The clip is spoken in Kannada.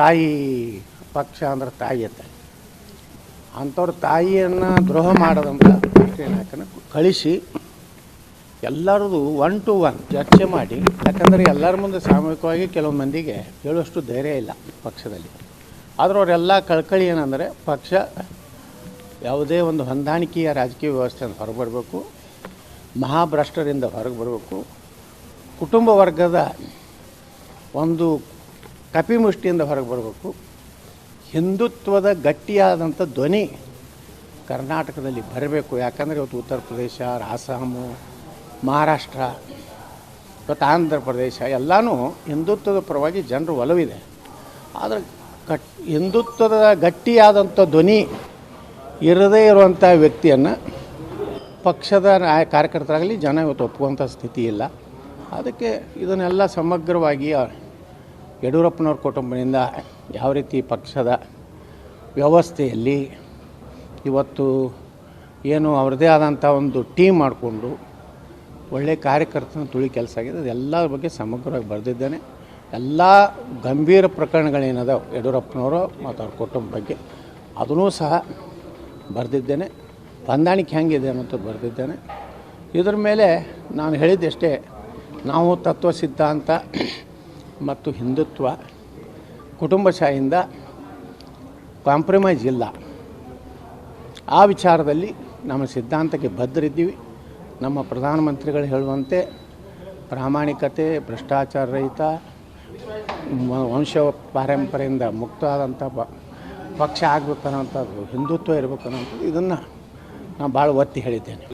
ತಾಯಿ ಪಕ್ಷ ಅಂದ್ರೆ ತಾಯಿ ಅಂತ. ಅಂಥವ್ರ ತಾಯಿಯನ್ನು ದ್ರೋಹ ಮಾಡೋದಂದ್ರೆ ನಾಯಕನ ಕಳಿಸಿ ಎಲ್ಲರದು ಒನ್ ಟು ಒನ್ ಚರ್ಚೆ ಮಾಡಿ. ಯಾಕಂದರೆ ಎಲ್ಲರ ಮುಂದೆ ಸಾಮೂಹಿಕವಾಗಿ ಕೆಲವು ಮಂದಿಗೆ ಹೇಳುವಷ್ಟು ಧೈರ್ಯ ಇಲ್ಲ ಪಕ್ಷದಲ್ಲಿ. ಆದ್ರೆ ಅವರೆಲ್ಲ ಕಳ್ಕಳಿ ಏನಂದರೆ ಪಕ್ಷ ಯಾವುದೇ ಒಂದು ಹೊಂದಾಣಿಕೆಯ ರಾಜಕೀಯ ವ್ಯವಸ್ಥೆಯಿಂದ ಹೊರಗೆ ಬರಬೇಕು ಮಹಾಭ್ರಷ್ಟರಿಂದ ಹೊರಗೆ ಬರಬೇಕು. ಕುಟುಂಬ ವರ್ಗದ ಒಂದು ಕಪಿಮುಷ್ಟಿಯಿಂದ ಹೊರಗೆ ಬರಬೇಕು. ಹಿಂದುತ್ವದ ಗಟ್ಟಿಯಾದಂಥ ಧ್ವನಿ ಕರ್ನಾಟಕದಲ್ಲಿ ಬರಬೇಕು. ಯಾಕಂದರೆ ಇವತ್ತು ಉತ್ತರ ಪ್ರದೇಶ ಅಸ್ಸಾಮು ಮಹಾರಾಷ್ಟ್ರ, ಇವತ್ತು ಆಂಧ್ರ ಪ್ರದೇಶ ಎಲ್ಲನೂ ಹಿಂದುತ್ವದ ಪರವಾಗಿ ಜನರು ಒಲವಿದೆ. ಆದರೆ ಕಟ್, ಹಿಂದುತ್ವದ ಗಟ್ಟಿಯಾದಂಥ ಧ್ವನಿ ಇರದೇ ಇರುವಂಥ ವ್ಯಕ್ತಿಯನ್ನು ಪಕ್ಷದ ನಾಯ, ಕಾರ್ಯಕರ್ತರಾಗಲಿ ಜನ ಇವತ್ತು ಒಪ್ಪುವಂಥ ಸ್ಥಿತಿ ಇಲ್ಲ. ಅದಕ್ಕೆ ಇದನ್ನೆಲ್ಲ ಸಮಗ್ರವಾಗಿ ಯಡಿಯೂರಪ್ಪನವ್ರ ಕುಟುಂಬದಿಂದ ಯಾವ ರೀತಿ ಪಕ್ಷದ ವ್ಯವಸ್ಥೆಯಲ್ಲಿ ಇವತ್ತು ಏನು ಅವ್ರದ್ದೇ ಆದಂಥ ಒಂದು ಟೀಮ್ ಮಾಡಿಕೊಂಡು ಒಳ್ಳೆಯ ಕಾರ್ಯಕರ್ತನ ತುಳಿ ಕೆಲಸ ಆಗಿದೆ. ಅದೆಲ್ಲರ ಬಗ್ಗೆ ಸಮಗ್ರವಾಗಿ ಬರೆದಿದ್ದೇನೆ. ಎಲ್ಲ ಗಂಭೀರ ಪ್ರಕರಣಗಳೇನದಾವೆ ಯಡಿಯೂರಪ್ಪನವರು ಮತ್ತು ಅವ್ರ ಕುಟುಂಬ ಬಗ್ಗೆ ಅದನ್ನೂ ಸಹ ಬರೆದಿದ್ದೇನೆ. ಹೊಂದಾಣಿಕೆ ಹೆಂಗಿದೆ ಅನ್ನೋದು ಬರೆದಿದ್ದೇನೆ. ಇದ್ರ ಮೇಲೆ ನಾನು ಹೇಳಿದ್ದಷ್ಟೇ, ನಾವು ತತ್ವ ಸಿದ್ಧಾಂತ ಮತ್ತು ಹಿಂದುತ್ವ ಕುಟುಂಬಶಾಹಿಯಿಂದ ಕಾಂಪ್ರಮೈಸ್ ಇಲ್ಲ. ಆ ವಿಚಾರದಲ್ಲಿ ನಮ್ಮ ಸಿದ್ಧಾಂತಕ್ಕೆ ಬದ್ಧರಿದ್ದೀವಿ. ನಮ್ಮ ಪ್ರಧಾನಮಂತ್ರಿಗಳು ಹೇಳುವಂತೆ ಪ್ರಾಮಾಣಿಕತೆ, ಭ್ರಷ್ಟಾಚಾರ ರಹಿತ, ವಂಶ ಪಾರಂಪರೆಯಿಂದ ಮುಕ್ತವಾದಂಥ ಪಕ್ಷ ಆಗಬೇಕು ಅನ್ನೋಂಥದ್ದು ಹಿಂದುತ್ವ ಇರಬೇಕು ಅನ್ನೋಂಥದ್ದು ಇದನ್ನು ನಾನು ಭಾಳ ಒತ್ತಿ ಹೇಳಿದ್ದೇನೆ.